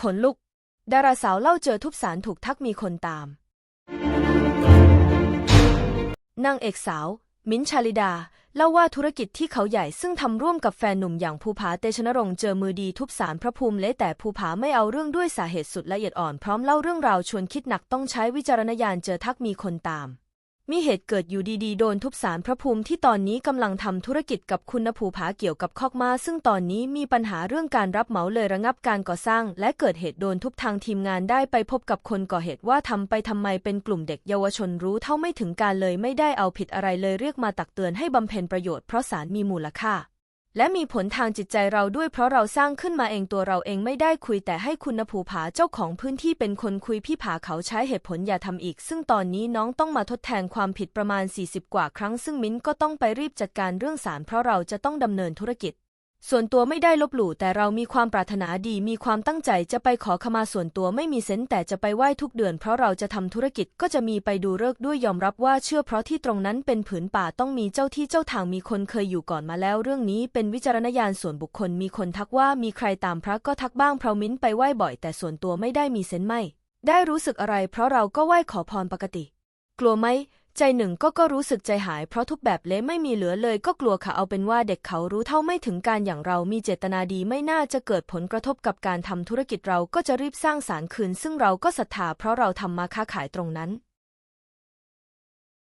ขนลุก ดาราสาวเล่าเจอทุบสารถูกทักมีคนตาม นางเอกสาว มิ้นชาลิดา เล่าว่าธุรกิจที่เขาใหญ่ซึ่งทำร่วมกับแฟนหนุ่มอย่างภูผาเตชนรงค์เจอมือดีทุบสารพระภูมิเละแต่ภูผาไม่เอาเรื่องด้วยสาเหตุสุดละเอียดอ่อนพร้อมเล่าเรื่องราวชวนคิดหนักต้องใช้วิจารณญาณเจอทักมีคนตาม มีเหตุเกิดอยู่ดีๆ โดนทุบสารพระภูมิที่ตอนนี้กำลังทำธุรกิจกับคุณภูผาเกี่ยวกับคอกมาซึ่งตอนนี้มีปัญหาเรื่องการรับเหมาเลยระงับการก่อสร้าง และเกิดเหตุโดนทุบทางทีมงานได้ไปพบกับคนก่อเหตุว่าทำไปทำไมเป็นกลุ่มเด็กเยาวชนรู้เท่าไม่ถึงการเลยไม่ได้เอาผิดอะไรเลยเรียกมาตักเตือนให้บำเพ็ญประโยชน์เพราะสารมีมูลค่า และมีผลทางจิตใจเราด้วยเพราะเราสร้างขึ้นมาเองตัวเราเองไม่ได้คุยแต่ให้คุณนภูผาเจ้าของพื้นที่เป็นคนคุยพี่ผาเขาใช้เหตุผลอย่าทำอีก ซึ่งตอนนี้น้องต้องมาทดแทนความผิดประมาณ 40 กว่าครั้ง ซึ่งมิ้นก็ต้องไปรีบจัดการเรื่องสารเพราะเราจะต้องดำเนินธุรกิจ ส่วนตัวไม่ได้ลบหลู่แต่เรามีความปรารถนาดีมีความตั้งใจจะไปขอขมาส่วนตัวไม่มีเซนแต่จะไปไหว้ทุกเดือนเพราะเราจะทำธุรกิจก็จะมีไปดูเลิกษ์ด้วยยอมรับว่าเชื่อเพราะที่ตรงนั้นเป็นผืนป่าต้องมีเจ้าที่เจ้าทางมีคนเคยอยู่ก่อนมาแล้ว เรื่องนี้เป็นวิจารณญาณส่วนบุคคลมีคนทักว่ามีใครตามพระก็ทักบ้างเพราะมิ้นไปไหว้บ่อย แต่ส่วนตัวไม่ได้มีเซนไม่ ได้รู้สึกอะไร เพราะเราก็ไหว้ขอพรปกติ กลัวไหม ใจหนึ่งก็ก็รู้สึกใจหายเพราะทุกแบบเละไม่มีเหลือเลยก็กลัวค่ะเอาเป็นว่าเด็กเขารู้เท่าไม่ถึงการอย่างเรามีเจตนาดีไม่น่าจะเกิดผลกระทบกับการทำธุรกิจเราก็จะรีบสร้างสารคืน ซึ่งเราก็ศรัทธาเพราะเราทำมาค้าขายตรงนั้น